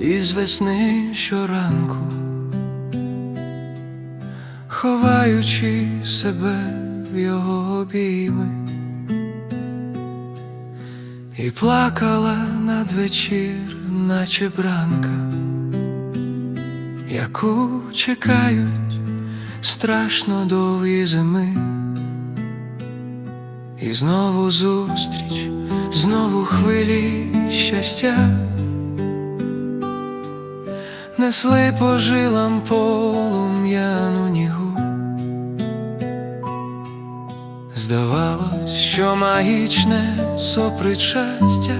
із весни щоранку, ховаючи себе в його обійми, і плакала надвечір, наче бранка, яку чекають страшно довгі зими. І знову зустріч, знову хвилі щастя, несли по жилам полум'яну нігу. Здавалось, що магічне сопричастя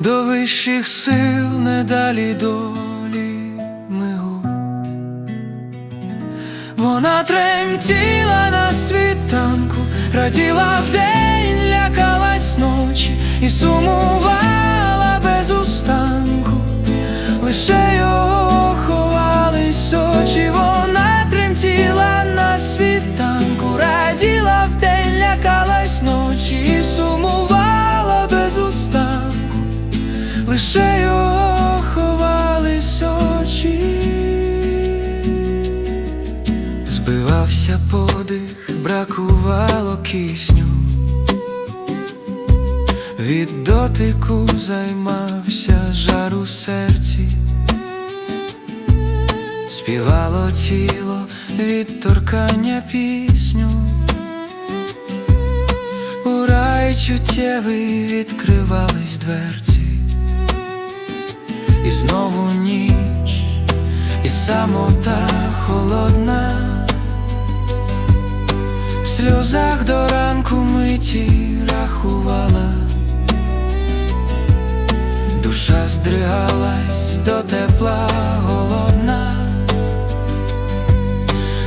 до вищих сил не далі долі мигу. Вона тремтіла на світанку, раділа вдень, лякалась ночі і сумувала лише його ховались очі, вона тремтіла на світанку, раділа вдень, лякалась ночі і сумувала без устанку, лише його ховались очі. Збивався подих, бракувало кисню. Від дотику займався жар у серці, співало тіло від торкання пісню, у рай чуттєвий відкривались дверці, і знову ніч, і самота холодна. В сльозах до ранку миті рахувала, душа здригалась до тепла голодна,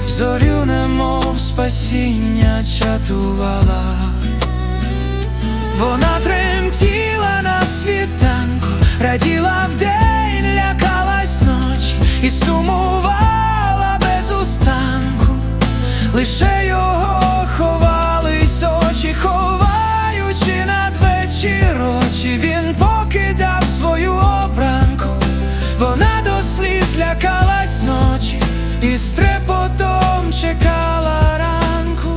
зорю немов спасіння чатувала, вона тремтіла на світанку, раділа вдень, лякалась ночі і сумувала без устанку. Лише його ховались очі, ховаючи надвечір очі, він і з чекала ранку.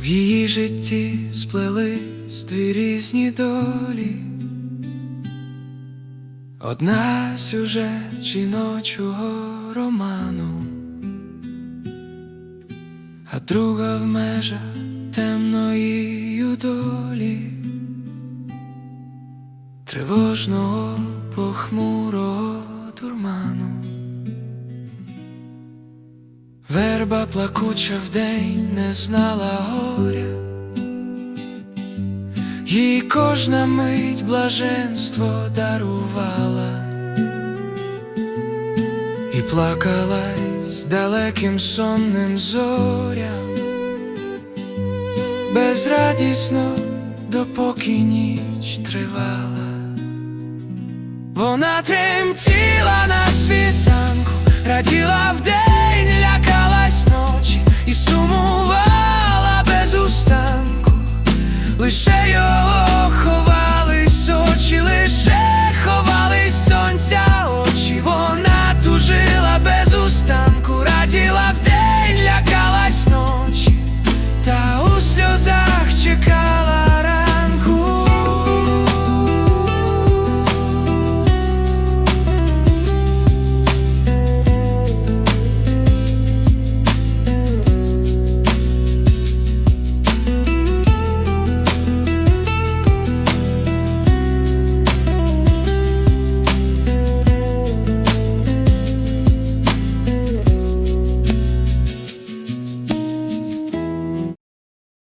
В її житті сплелись дві різні долі. Одна сюжет жіночого роману, а друга в межах темної долі, тривожного похмурого дурману. Верба плакуча вдень не знала горя. Їй кожна мить блаженство дарувала і плакалась далеким сонним зорям, безрадісно, допоки ніч тривала. Вона тремтіла на світанку, раділа вдень, лякалась ночі і сумувала